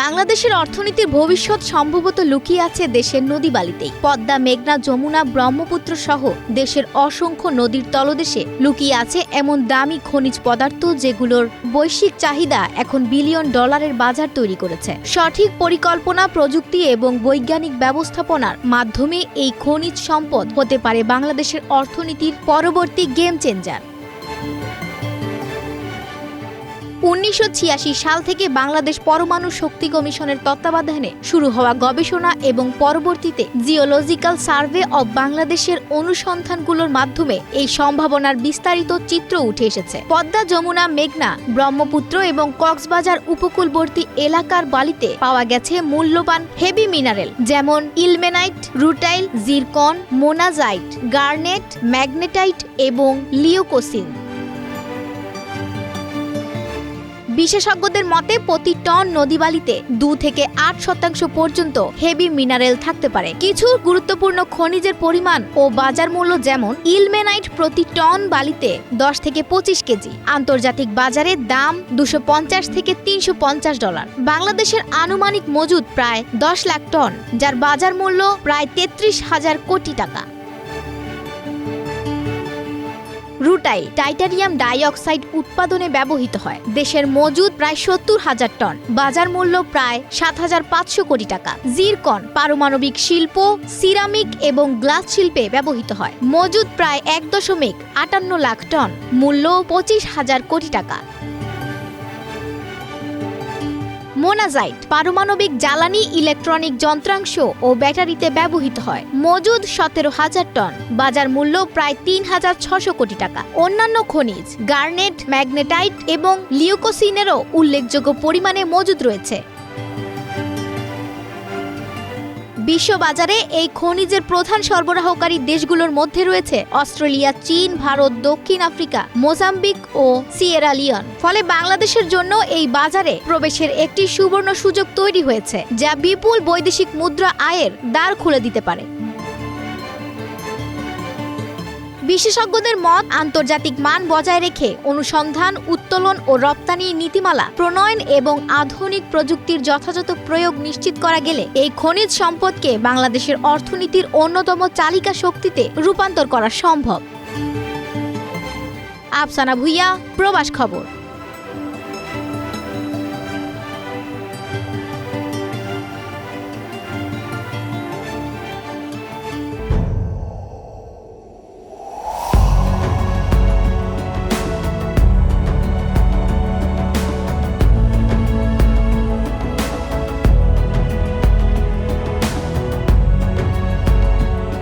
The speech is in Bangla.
বাংলাদেশের অর্থনীতির ভবিষ্যৎ সম্ভবত লুকিয়ে আছে দেশের নদীবালিতেই পদ্মা, মেঘনা, যমুনা, ব্রহ্মপুত্র সহ দেশের অসংখ্য নদীর তলদেশে লুকিয়ে আছে এমন দামি খনিজ পদার্থ যেগুলোর বৈশ্বিক চাহিদা এখন বিলিয়ন ডলারের বাজার তৈরি করেছে। সঠিক পরিকল্পনা, প্রযুক্তি এবং বৈজ্ঞানিক ব্যবস্থাপনার মাধ্যমে এই খনিজ সম্পদ হতে পারে বাংলাদেশের অর্থনীতির পরবর্তী গেম চেঞ্জার। উনিশশো ছিয়াশি সাল থেকে বাংলাদেশ পরমাণু শক্তি কমিশনের তত্ত্বাবধানে শুরু হওয়া গবেষণা এবং পরবর্তীতে জিওলজিক্যাল সার্ভে অব বাংলাদেশের অনুসন্ধানগুলোর মাধ্যমে এই সম্ভাবনার বিস্তারিত চিত্র উঠে এসেছে। পদ্মা যমুনা মেঘনা, ব্রহ্মপুত্র এবং কক্সবাজার উপকূলবর্তী এলাকার বালিতে পাওয়া গেছে মূল্যবান হেভি মিনারেল, যেমন ilmenite, rutile, zircon, monazite, garnet, magnetite এবং লিওকোসিন বিশেষজ্ঞদের মতে প্রতি টন নদীবালিতে দু থেকে আট শতাংশ পর্যন্ত হেভি মিনারেল থাকতে পারে। কিছু গুরুত্বপূর্ণ খনিজের পরিমাণ ও বাজার মূল্য যেমন ইলমেনাইট প্রতি টন বালিতে দশ থেকে পঁচিশ কেজি, আন্তর্জাতিক বাজারে দাম দুশো পঞ্চাশ থেকে তিনশো পঞ্চাশ ডলার। বাংলাদেশের আনুমানিক মজুদ প্রায় দশ লাখ টন, যার বাজার মূল্য প্রায় তেত্রিশ হাজার কোটি টাকা। রুটাইল টাইটানিয়াম ডাইঅক্সাইড উৎপাদনে ব্যবহৃত হয়। দেশের মজুদ প্রায় সত্তর হাজার টন। বাজার মূল্য প্রায় সাত হাজার পাঁচশো কোটি টাকা। জিরকন পারমাণবিক শিল্প, সিরামিক এবং গ্লাস শিল্পে ব্যবহৃত হয়। মজুদ প্রায় এক দশমিক আটান্ন লাখ টন। মূল্য পঁচিশ হাজার কোটি টাকা। মোনাজাইট, পারমাণবিক জ্বালানি, ইলেকট্রনিক যন্ত্রাংশ ও ব্যাটারিতে ব্যবহৃত হয়। মজুদ সতেরো হাজার টন, বাজার মূল্য প্রায় তিন হাজার ছশো কোটি টাকা। অন্যান্য খনিজ, গার্নেট, ম্যাগনেটাইট এবং লিউকোসিনেরও উল্লেখযোগ্য পরিমাণে মজুদ রয়েছে। বিশ্ববাজারে এই খনিজের প্রধান সরবরাহকারী দেশগুলোর মধ্যে রয়েছে অস্ট্রেলিয়া, চীন, ভারত, দক্ষিণ আফ্রিকা, মোজাম্বিক ও সিয়েরা লিওন। ফলে বাংলাদেশের জন্য এই বাজারে প্রবেশের একটি সুবর্ণ সুযোগ তৈরি হয়েছে, যা বিপুল বৈদেশিক মুদ্রা আয়ের দ্বার খুলে দিতে পারে। বিশেষজ্ঞদের মত, আন্তর্জাতিক মান বজায় রেখে অনুসন্ধান, উত্তোলন ও রপ্তানি নীতিমালা, প্রণয়ন এবং আধুনিক প্রযুক্তির যথাযথ প্রয়োগ নিশ্চিত করা গেলে এই খনিজ সম্পদকে বাংলাদেশের অর্থনীতির অন্যতম চালিকা শক্তিতে রূপান্তর করা সম্ভব। আফসানা ভুইয়া, প্রবাস খবর।